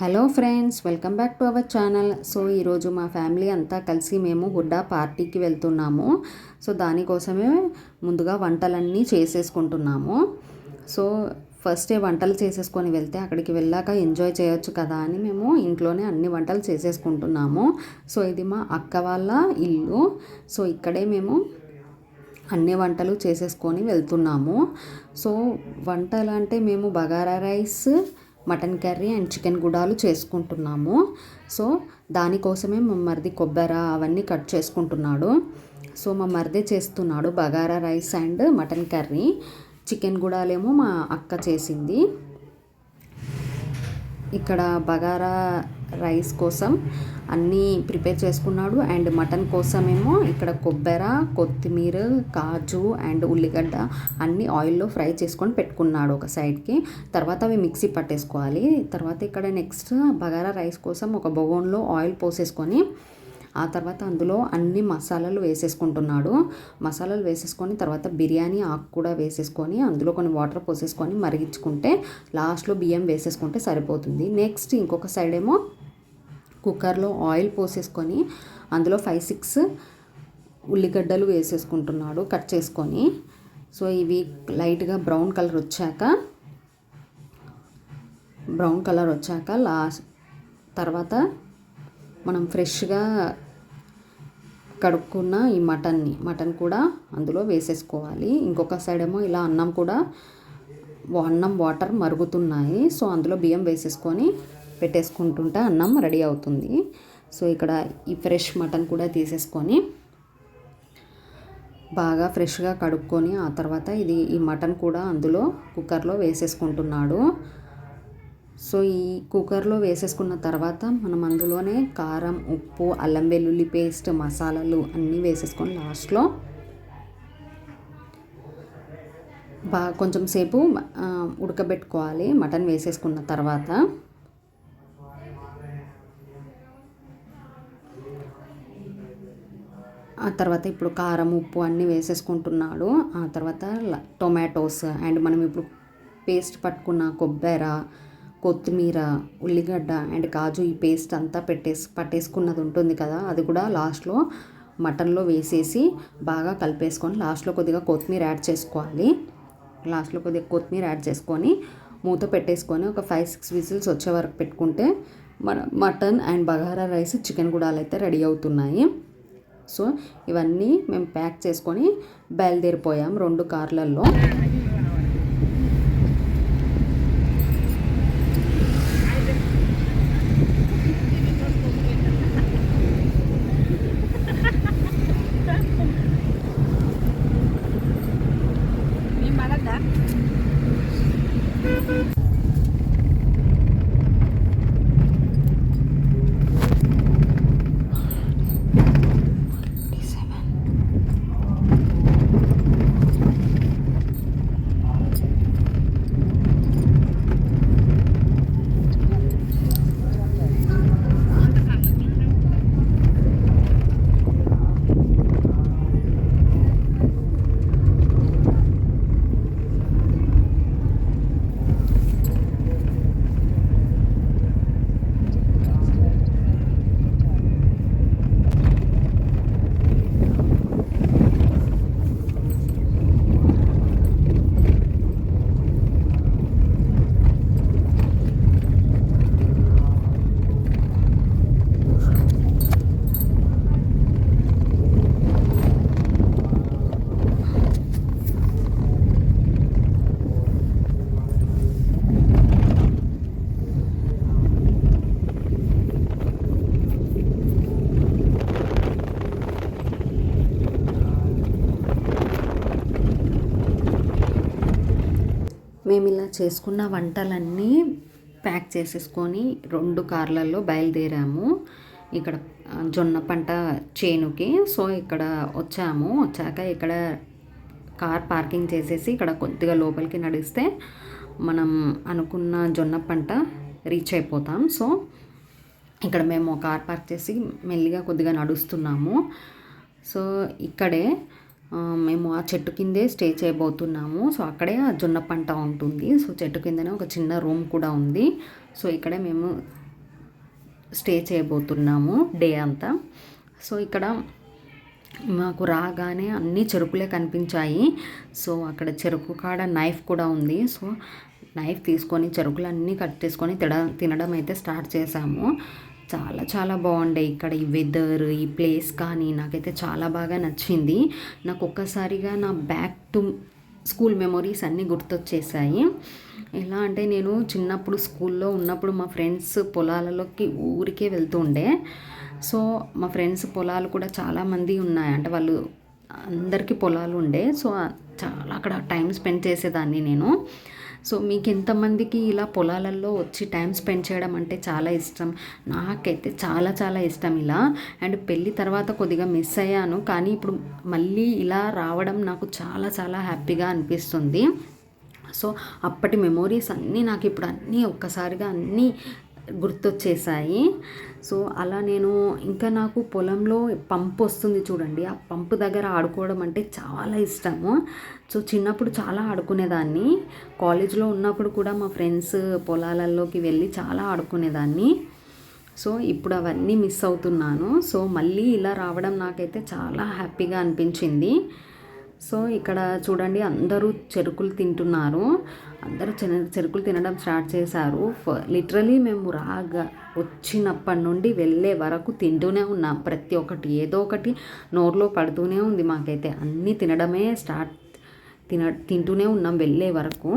Hello friends welcome back to our channel. So ఈరోజు మా family అంతా కలిసి మేము హుడ్డా పార్టీకి వెళ్తున్నాము. సో దానికోసమే ముందుగా వంటలన్నీ చేసేసుకుంటున్నాము. సో ఫస్టే వంటలు చేసేసుకొని వెళ్తే అక్కడికి వెళ్ళాక ఎంజాయ్ చేయొచ్చు కదా అని మేము ఇంట్లోనే అన్ని వంటలు చేసేసుకుంటున్నాము. సో ఇది మా అక్క వాళ్ళ ఇల్లు. సో ఇక్కడే మేము అన్ని వంటలు చేసేసుకొని వెళ్తున్నాము. సో వంటలు అంటే మేము bagara rice mutton curry and chicken గుడాలు చేసుకుంటున్నాము. సో దానికోసమే మా మరిది కొబ్బర అవన్నీ కట్ చేసుకుంటున్నాడు. సో మా మరిదే చేస్తున్నాడు bagara rice and mutton curry. Chicken గుడాలేమో మా అక్క చేసింది. ఇక్కడ బగారా రైస్ కోసం అన్నీ ప్రిపేర్ చేసుకున్నాడు. అండ్ మటన్ కోసమేమో ఇక్కడ కొబ్బరి కొత్తిమీర కాజు అండ్ ఉల్లిగడ్డ అన్నీ ఆయిల్లో ఫ్రై చేసుకొని పెట్టుకున్నాడు ఒక సైడ్కి. తర్వాత అవి మిక్సీ పట్టేసుకోవాలి. తర్వాత ఇక్కడ నెక్స్ట్ బగారా రైస్ కోసం ఒక బొగోన్లో ఆయిల్ పోసేసుకొని ఆ తర్వాత అందులో అన్ని మసాలాలు వేసేసుకుంటున్నాడు. మసాలాలు వేసేసుకొని తర్వాత బిర్యానీ ఆకు కూడా వేసేసుకొని అందులో కొన్ని వాటర్ పోసేసుకొని మరిగించుకుంటే లాస్ట్లో బియ్యం వేసేసుకుంటే సరిపోతుంది. నెక్స్ట్ ఇంకొక సైడ్ ఏమో కుక్కర్లో ఆయిల్ పోసేసుకొని అందులో ఫైవ్ సిక్స్ ఉల్లిగడ్డలు వేసేసుకుంటున్నాడు కట్ చేసుకొని. సో ఇవి లైట్గా బ్రౌన్ కలర్ వచ్చాక బ్రౌన్ కలర్ వచ్చాక లాస్ట్ తర్వాత మనం ఫ్రెష్గా కడుక్కున్న ఈ మటన్ని మటన్ కూడా అందులో వేసేసుకోవాలి. ఇంకొక సైడ్ ఏమో ఇలా అన్నం కూడా అన్నం వాటర్ మరుగుతున్నాయి. సో అందులో బియ్యం వేసేసుకొని పెట్టేసుకుంటుంటే అన్నం రెడీ అవుతుంది. సో ఇక్కడ ఈ ఫ్రెష్ మటన్ కూడా తీసేసుకొని బాగా ఫ్రెష్గా కడుక్కొని ఆ తర్వాత ఇది ఈ మటన్ కూడా అందులో కుక్కర్లో వేసేసుకుంటున్నాడు. సో ఈ కుక్కర్లో వేసేసుకున్న తర్వాత మనం అందులోనే కారం ఉప్పు అల్లం వెల్లుల్లి పేస్ట్ మసాలాలు అన్నీ వేసేసుకొని లాస్ట్లో బాగా కొంచెం సేపు ఉడకబెట్టుకోవాలి. మటన్ వేసేసుకున్న తర్వాత ఆ తర్వాత ఇప్పుడు కారం ఉప్పు అన్నీ వేసేసుకుంటున్నాడు. ఆ తర్వాత టొమాటోస్ అండ్ మనం ఇప్పుడు పేస్ట్ పట్టుకున్న కొబ్బరి కొత్తిమీర ఉల్లిగడ్డ అండ్ కాజు ఈ పేస్ట్ అంతా పెట్టేసి పట్టేసుకున్నది ఉంటుంది కదా అది కూడా లాస్ట్లో మటన్లో వేసేసి బాగా కలిపేసుకొని లాస్ట్లో కొద్దిగా కొత్తిమీర యాడ్ చేసుకోవాలి. లాస్ట్లో కొద్దిగా కొత్తిమీర యాడ్ చేసుకొని మూత పెట్టేసుకొని ఒక ఫైవ్ సిక్స్ విజిల్స్ వచ్చే వరకు పెట్టుకుంటే మన mutton and bagara rice chicken గుడాలు అయితే రెడీ అవుతున్నాయి. సో ఇవన్నీ మేము ప్యాక్ చేసుకొని బయలుదేరిపోయాం రెండు కార్లల్లో. మేము ఇలా చేసుకున్న వంటలన్నీ ప్యాక్ చేసేసుకొని రెండు కార్లలో బయలుదేరాము. ఇక్కడ జొన్న పంట చేనుకి. సో ఇక్కడ వచ్చాము. వచ్చాక ఇక్కడ కార్ పార్కింగ్ చేసేసి ఇక్కడ కొద్దిగా లోపలికి నడిస్తే మనం అనుకున్న జొన్న పంట రీచ్ అయిపోతాం. సో ఇక్కడ మేము కార్ పార్క్ చేసి మెల్లిగా కొద్దిగా నడుస్తున్నాము. సో ఇక్కడే మేము ఆ చెట్టు కిందే స్టే చేయబోతున్నాము. సో అక్కడే ఆ జొన్న పంట ఉంటుంది. సో చెట్టు కిందనే ఒక చిన్న రూమ్ కూడా ఉంది. సో ఇక్కడే మేము స్టే చేయబోతున్నాము డే అంతా. సో ఇక్కడ మాకు రాగానే అన్ని చెరుకులే కనిపించాయి. సో అక్కడ చెరుకు కాడ నైఫ్ కూడా ఉంది. సో నైఫ్ తీసుకొని చెరుకులన్నీ కట్ చేసుకొని తిన తినడం అయితే స్టార్ట్ చేసాము చాలా చాలా బాగుండే. ఇక్కడ ఈ వెదర్ ఈ ప్లేస్ కానీ నాకైతే చాలా బాగా నచ్చింది. నాకు ఒక్కసారిగా నా బ్యాక్ టు స్కూల్ మెమొరీస్ అన్నీ గుర్తొచ్చేసాయి. ఎలా అంటే నేను చిన్నప్పుడు స్కూల్లో ఉన్నప్పుడు మా ఫ్రెండ్స్ పొలాలలోకి ఊరికే వెళ్తూ ఉండే. సో మా ఫ్రెండ్స్ పొలాలు కూడా చాలామంది ఉన్నాయి. అంటే వాళ్ళు అందరికీ పొలాలు ఉండే. సో చాలా అక్కడ టైం స్పెండ్ చేసేదాన్ని నేను. సో మీకు ఎంతమందికి ఇలా పొలాలలో వచ్చి టైం స్పెండ్ చేయడం అంటే చాలా ఇష్టం? నాకైతే చాలా చాలా ఇష్టం ఇలా. అండ్ పెళ్ళి తర్వాత కొద్దిగా మిస్ అయ్యాను. కానీ ఇప్పుడు మళ్ళీ ఇలా రావడం నాకు చాలా చాలా హ్యాపీగా అనిపిస్తుంది. సో అప్పటి మెమోరీస్ అన్నీ నాకు ఇప్పుడు అన్నీ ఒక్కసారిగా అన్నీ గుర్తొచ్చేసాయి సో అలా నేను ఇంకా నాకు పొలంలో పంపు వస్తుంది చూడండి. ఆ పంపు దగ్గర ఆడుకోవడం అంటే చాలా ఇష్టము. సో చిన్నప్పుడు చాలా ఆడుకునేదాన్ని. కాలేజ్లో ఉన్నప్పుడు కూడా మా ఫ్రెండ్స్ పొలాలలోకి వెళ్ళి చాలా ఆడుకునేదాన్ని. సో ఇప్పుడు అవన్నీ మిస్ అవుతున్నాను. సో మళ్ళీ ఇలా రావడం నాకైతే చాలా హ్యాపీగా అనిపించింది. సో ఇక్కడ చూడండి అందరూ చెరుకులు తింటున్నారు. అందరూ చెరుకులు తినడం స్టార్ట్ చేశారు. లిటరలీ మేము రాగా వచ్చినప్పటి నుండి వెళ్ళే వరకు తింటూనే ఉన్నాం. ప్రతి ఒక్కటి ఏదో ఒకటి నోరులో పడుతూనే ఉంది మాకైతే. అన్నీ తినడమే స్టార్ట్ తిన తింటూనే ఉన్నాం వెళ్ళే వరకు.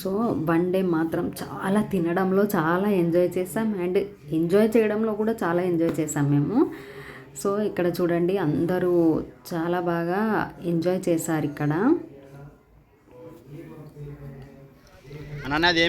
సో వన్ డే మాత్రం చాలా తినడంలో చాలా ఎంజాయ్ చేసాం అండ్ ఎంజాయ్ చేయడంలో కూడా చాలా ఎంజాయ్ చేసాం మేము. సో ఇక్కడ చూడండి అందరూ చాలా బాగా ఎంజాయ్ చేశారు ఇక్కడ. అన్నది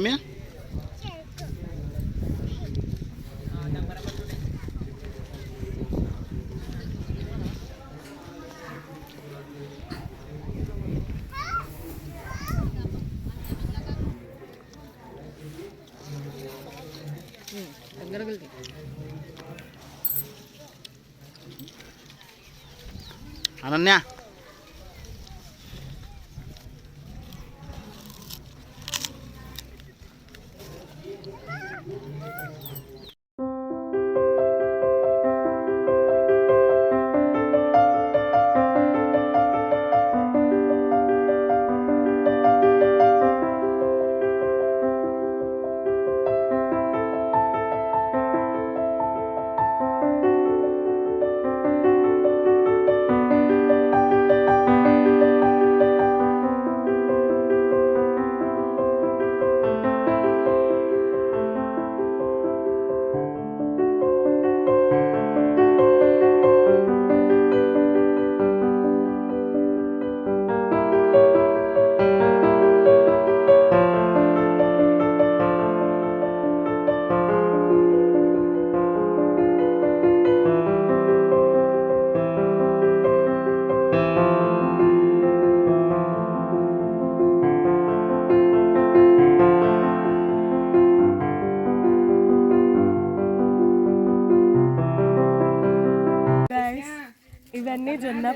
ఏమి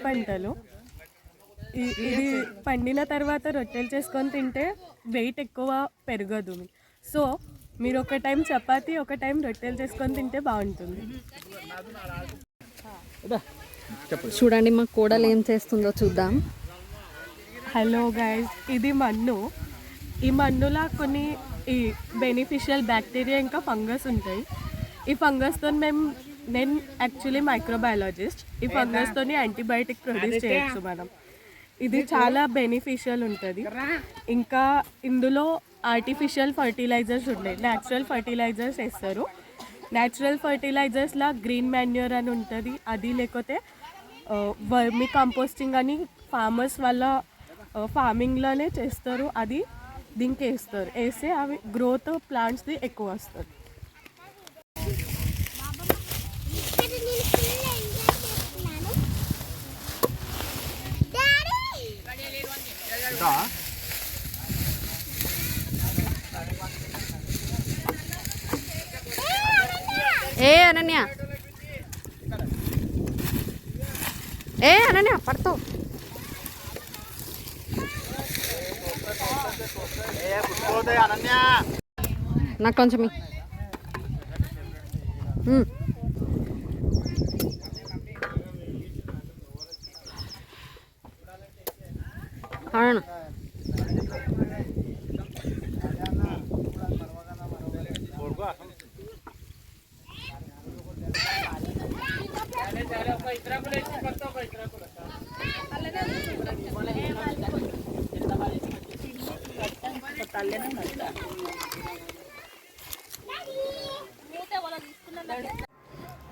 పంటలు. ఇది పండిన తర్వాత రొట్టెలు చేసుకొని తింటే వెయిట్ ఎక్కువ పెరగదు. సో మీరు ఒక టైం చపాతి ఒక టైం రొట్టెలు చేసుకొని తింటే బాగుంటుంది. చూడండి మా కోడలు ఏం చేస్తుందో చూద్దాం. హలో గైస్ ఇది మన్ను. ఈ మన్నులా కొన్ని ఈ బెనిఫిషియల్ బ్యాక్టీరియా ఇంకా ఫంగస్ ఉంటాయి. ఈ ఫంగస్తో మేము నేను యాక్చువల్లీ మైక్రోబయాలజిస్ట్ ఈ ఫంగస్తోని యాంటీబయాటిక్ ప్రొడ్యూస్ చేయొచ్చు మనం ఇది చాలా బెనిఫిషియల్ ఉంటుంది. ఇంకా ఇందులో ఆర్టిఫిషియల్ ఫర్టిలైజర్స్ ఉన్నాయి. న్యాచురల్ ఫర్టిలైజర్స్ వేస్తారు. న్యాచురల్ ఫర్టిలైజర్స్లా గ్రీన్ మాన్యూర్ అని ఉంటుంది. అది లేకపోతే వర్మి కంపోస్టింగ్ అని ఫార్మర్స్ వల్ల ఫార్మింగ్లోనే చేస్తారు. అది దీనికి వేస్తారు. వేస్తే అవి గ్రోత్ ప్లాంట్స్ది ఎక్కువ వస్తుంది ఇక్కడ నేను ఫుల్ ఎంజాయ్ చేస్తున్నాను డాడీ ఏ అనన్య ఏ అనన్య నాకు కొంచెం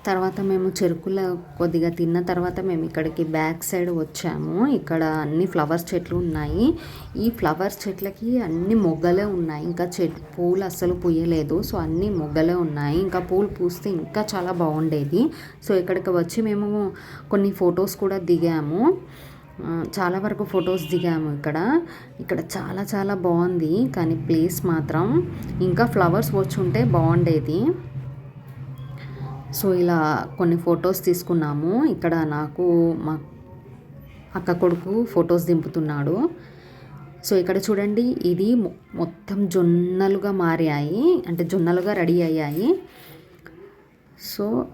తర్వాత మేము చెరుకుల కొద్దిగా తిన్న తర్వాత మేము ఇక్కడికి బ్యాక్ సైడ్ వచ్చాము. ఇక్కడ అన్ని ఫ్లవర్స్ చెట్లు ఉన్నాయి. ఈ ఫ్లవర్స్ చెట్లకి అన్ని మొగ్గలే ఉన్నాయి. ఇంకా చెట్ పూలు అస్సలు పూయలేదు. సో అన్ని మొగ్గలే ఉన్నాయి. ఇంకా పూలు పూస్తే ఇంకా చాలా బాగుండేది. సో ఇక్కడికి వచ్చి మేము కొన్ని ఫొటోస్ కూడా దిగాము. చాలా వరకు ఫొటోస్ దిగాము ఇక్కడ. ఇక్కడ చాలా చాలా బాగుంది. కానీ ప్లేస్ మాత్రం ఇంకా ఫ్లవర్స్ వచ్చి ఉంటే బాగుండేది. సో ఇలా కొన్ని ఫొటోస్ తీసుకున్నాము. ఇక్కడ నాకు మా అక్క కొడుకు ఫొటోస్ దింపుతున్నాడు. సో ఇక్కడ చూడండి ఇది మొత్తం జొన్నలుగా మారాయి. అంటే జొన్నలుగా రెడీ అయ్యాయి. సో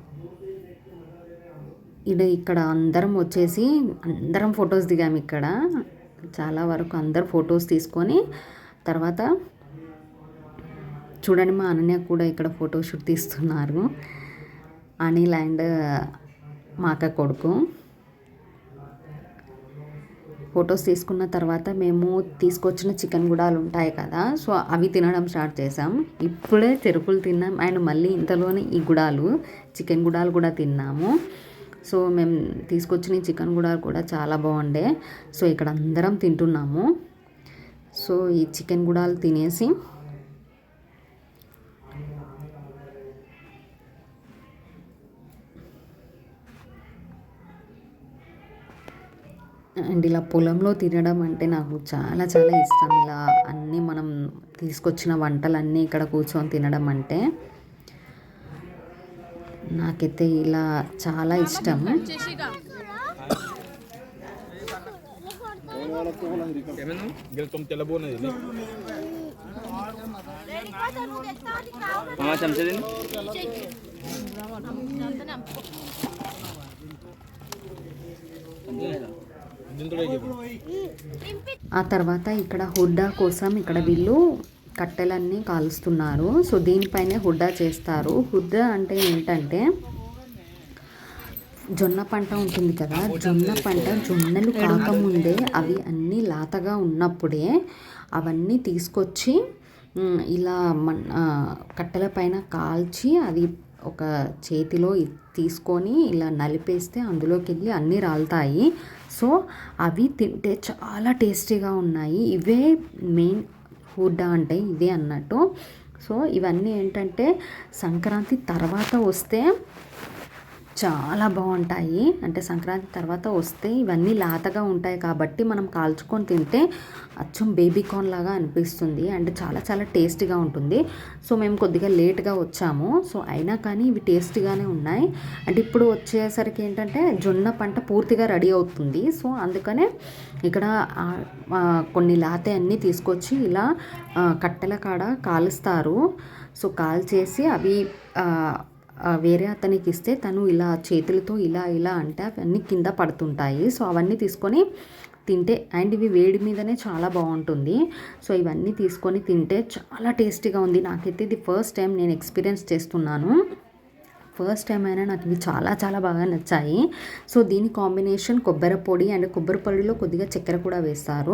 ఇది ఇక్కడ అందరం వచ్చేసి అందరం ఫొటోస్ దిగాము ఇక్కడ. చాలా వరకు అందరు ఫొటోస్ తీసుకొని తర్వాత చూడండి మా అనన్య కూడా ఇక్కడ ఫోటోషూట్ తీస్తున్నారు. అనిల్ అండ్ మా అక్క కొడుకు. ఫొటోస్ తీసుకున్న తర్వాత మేము తీసుకొచ్చిన చికెన్ గుడాలు ఉంటాయి కదా సో అవి తినడం స్టార్ట్ చేసాం ఇప్పుడే చెరుకులు తిన్నాం అండ్ మళ్ళీ ఇంతలోనే ఈ గుడాలు చికెన్ గుడాలు కూడా తిన్నాము. సో మేము తీసుకొచ్చిన చికెన్ గుడాలు కూడా చాలా బాగుండే. సో ఇక్కడ అందరం తింటున్నాము. సో ఈ చికెన్ గుడాలు తినేసి అండ్ ఇలా పొలంలో తినడం అంటే నాకు చాలా చాలా ఇష్టం. ఇలా అన్నీ మనం తీసుకొచ్చిన వంటలన్నీ ఇక్కడ కూర్చొని తినడం అంటే నాకైతే ఇలా చాలా ఇష్టం. ఆ తర్వాత ఇక్కడ హుడ్డా కోసం ఇక్కడ వీళ్ళు కట్టెలన్నీ కాలుస్తున్నారు. సో దీనిపైనే హుడ్డా చేస్తారు. హుడ్డా అంటే ఏంటంటే జొన్న పంట ఉంటుంది కదా జొన్న పంట జొన్నలు కాకముందే అవి అన్నీ లాతగా ఉన్నప్పుడే అవన్నీ తీసుకొచ్చి ఇలా మన్ కట్టెల పైన కాల్చి అది ఒక చేతిలో తీసుకొని ఇలా నలిపేస్తే అందులోకి వెళ్ళి అన్నీ రాలుతాయి. సో అవి తింటే చాలా టేస్టీగా ఉన్నాయి. ఇవే మెయిన్ హూడా అంటే ఇదే అన్నట్టు. సో ఇవన్నీ ఏంటంటే సంక్రాంతి తర్వాత వస్తే చాలా బాగుంటాయి. అంటే సంక్రాంతి తర్వాత వస్తే ఇవన్నీ లాతగా ఉంటాయి కాబట్టి మనం కాల్చుకొని తింటే అచ్చం బేబీ కార్న్ లాగా అనిపిస్తుంది. అండ్ చాలా చాలా టేస్టీగా ఉంటుంది. సో మేము కొద్దిగా లేట్గా వచ్చాము. సో అయినా కానీ ఇవి టేస్టీగానే ఉన్నాయి. అంటే ఇప్పుడు వచ్చేసరికి ఏంటంటే జొన్న పంట పూర్తిగా రెడీ అవుతుంది. సో అందుకనే ఇక్కడ కొన్ని లాతే అన్నీ తీసుకొచ్చి ఇలా కట్టెల కాడ కాలుస్తారు. సో కాల్చేసి అవి వేరే అతనికి ఇస్తే తను ఇలా చేతులతో ఇలా ఇలా అంటే అవన్నీ కింద పడుతుంటాయి. సో అవన్నీ తీసుకొని తింటే అండ్ ఇవి వేడి మీదనే చాలా బాగుంటుంది. సో ఇవన్నీ తీసుకొని తింటే చాలా టేస్టీగా ఉంది. నాకైతే ఇది ఫస్ట్ టైం నేను ఎక్స్పీరియన్స్ చేస్తున్నాను. ఫస్ట్ టైం అయినా నాకు ఇవి చాలా చాలా బాగా నచ్చాయి. సో దీని కాంబినేషన్ కొబ్బరి పొడి అండ్ కొబ్బరి పొడిలో కొద్దిగా చక్కెర కూడా వేస్తారు.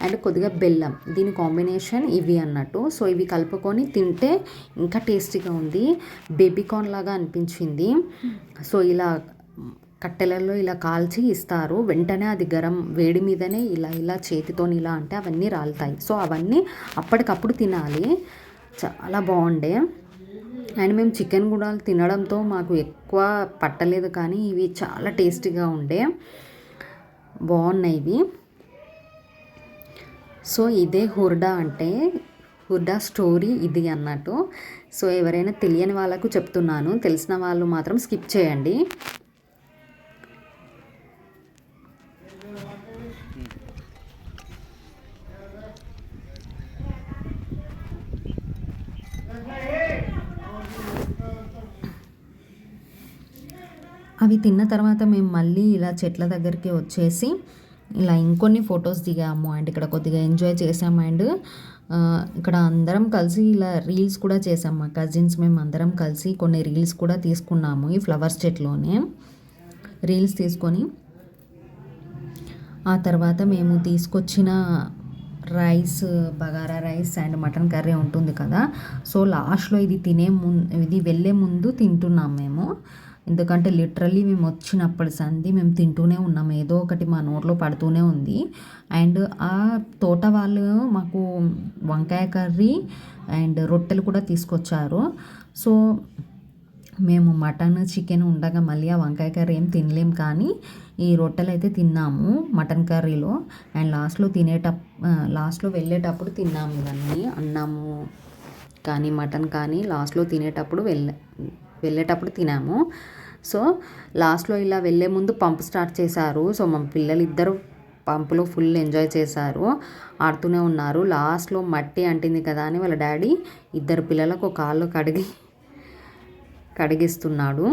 అండ్ కొద్దిగా బెల్లం. దీని కాంబినేషన్ ఇవి అన్నట్టు. సో ఇవి కలుపుకొని తింటే ఇంకా టేస్టీగా ఉంది. బేబీకార్న్ లాగా అనిపించింది. సో ఇలా కట్టెలలో ఇలా కాల్చి ఇస్తారు. వెంటనే అది గరం వేడి మీదనే ఇలా ఇలా చేతితో ఇలా అంటే అవన్నీ రాలుతాయి. సో అవన్నీ అప్పటికప్పుడు తినాలి. చాలా బాగుండే. అండ్ మేము చికెన్ కూడా తినడంతో మాకు ఎక్కువ పట్టలేదు కానీ ఇవి చాలా టేస్టీగా ఉండే. బాగున్నాయి ఇవి. సో ఇదే హుర్డా అంటే హుర్డా స్టోరీ ఇది అన్నట్టు. సో ఎవరైనా తెలియని వాళ్ళకు చెప్తున్నాను తెలిసిన వాళ్ళు మాత్రం స్కిప్ చేయండి. అవి తిన్న తర్వాత మేము మళ్ళీ ఇలా చెట్ల దగ్గరికి వచ్చేసి ఇలా ఇంకొన్ని ఫొటోస్ దిగాము అండ్ ఇక్కడ కొద్దిగా ఎంజాయ్ చేసాము అండ్ ఇక్కడ అందరం కలిసి ఇలా రీల్స్ కూడా చేసాము మా కజిన్స్ మేము అందరం కలిసి కొన్ని రీల్స్ కూడా తీసుకున్నాము ఈ ఫ్లవర్స్ చెట్లోనే. రీల్స్ తీసుకొని ఆ తర్వాత మేము తీసుకొచ్చిన rice bagara rice and mutton curry ఉంటుంది కదా. సో లాస్ట్లో ఇది తినే ముందు ఇది వెళ్ళే ముందు తింటున్నాం మేము. ఎందుకంటే లిటరల్లీ మేము వచ్చినప్పటి సంది మేము తింటూనే ఉన్నాం. ఏదో ఒకటి మా నోట్లో పడుతూనే ఉంది. అండ్ ఆ తోట వాళ్ళు మాకు వంకాయ కర్రీ అండ్ రొట్టెలు కూడా తీసుకొచ్చారు. సో మేము మటన్ చికెన్ ఉండగా మళ్ళీ ఆ వంకాయ కర్రీ ఏం తినలేం కానీ ఈ రొట్టెలు అయితే తిన్నాము మటన్ కర్రీలో. అండ్ లాస్ట్లో తినేటప్ లాస్ట్లో వెళ్ళేటప్పుడు తిన్నాము ఇవన్నీ. అన్నము కానీ మటన్ కానీ లాస్ట్లో తినేటప్పుడు వెళ్ళ వెళ్ళేటప్పుడు తినాము. సో లాస్ట్లో ఇలా వెళ్ళే ముందు పంప్ స్టార్ట్ చేశారు. సో మా పిల్లలు ఇద్దరు పంపులో ఫుల్ ఎంజాయ్ చేశారు. ఆడుతూనే ఉన్నారు. లాస్ట్లో మట్టి అంటింది కదా అని వాళ్ళ డాడీ ఇద్దరు పిల్లలకు కాళ్ళు కడిగి కడిగిస్తున్నాడు.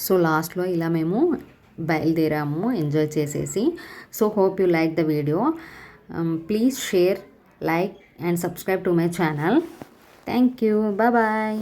సో లాస్ట్లో ఇలా మేము బయలుదేరాము ఎంజాయ్ చేసేసి. So hope you like the video. Please share like and subscribe to my channel thank you bye bye